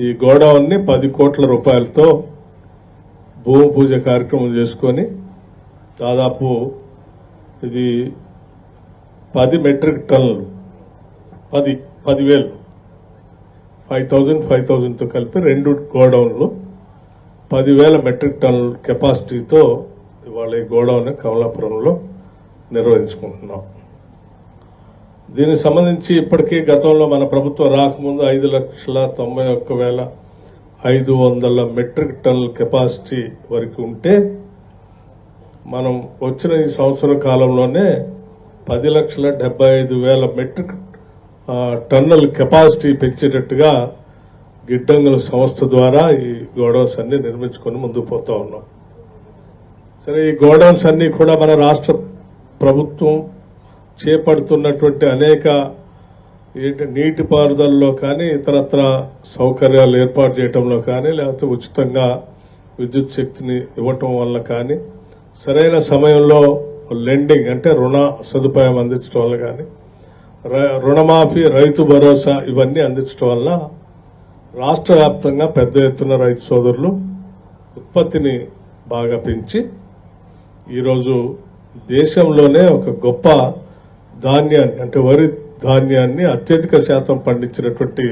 ఈ గోడౌన్ని పది కోట్ల రూపాయలతో భూమి పూజ కార్యక్రమం చేసుకొని దాదాపు ఇది పది మెట్రిక్ టన్నులు పది పదివేలు ఫైవ్ థౌజండ్ ఫైవ్ థౌజండ్తో కలిపి రెండు గోడౌన్లు పదివేల మెట్రిక్ టన్నుల కెపాసిటీతో ఇవాళ ఈ గోడౌన్ కమలాపురంలో నిర్వహించుకుంటున్నాం. దీనికి సంబంధించి ఇప్పటికీ గతంలో మన ప్రభుత్వం రాకముందు ఐదు లక్షల తొంభై ఒక్క వేల ఐదు వందల మెట్రిక్ టన్నుల కెపాసిటీ వరకు ఉంటే మనం వచ్చిన ఈ సంవత్సర కాలంలోనే పది లక్షల డెబ్బై ఐదు వేల మెట్రిక్ టన్నుల కెపాసిటీ పెంచేటట్టుగా గిడ్డంగుల సంస్థ ద్వారా ఈ గోడౌన్స్ అన్ని నిర్మించుకొని ముందుకు పోతా ఉన్నాం. సరే ఈ గోడౌన్స్ అన్ని కూడా మన రాష్ట్ర ప్రభుత్వం చేపడుతున్నటువంటి అనేక ఏంటి నీటిపారుదలలో కానీ ఇతరత్ర సౌకర్యాలు ఏర్పాటు చేయడంలో కానీ లేకపోతే ఉచితంగా విద్యుత్ శక్తిని ఇవ్వటం వల్ల కానీ సరైన సమయంలో లెండింగ్ అంటే రుణ సదుపాయం అందించడం వల్ల కానీ ర- రుణమాఫీ రైతు భరోసా ఇవన్నీ అందించడం వల్ల రాష్ట్ర వ్యాప్తంగా పెద్ద ఎత్తున రైతు సోదరులు ఉత్పత్తిని బాగా పెంచి ఈరోజు దేశంలోనే ఒక గొప్ప ధాన్యాన్ని అంటే వరి ధాన్యాన్ని అత్యధిక శాతం పండించినటువంటి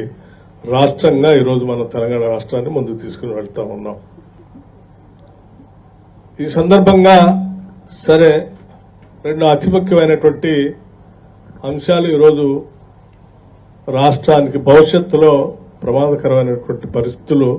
రాష్ట్రంగా ఈరోజు మన తెలంగాణ రాష్ట్రాన్ని ముందుకు తీసుకుని వెళ్తా ఉన్నాం. ఈ సందర్భంగా సరే రెండు అతి ముఖ్యమైనటువంటి అంశాలు ఈరోజు రాష్ట్రానికి భవిష్యత్తులో ప్రమాదకరమైనటువంటి పరిస్థితులు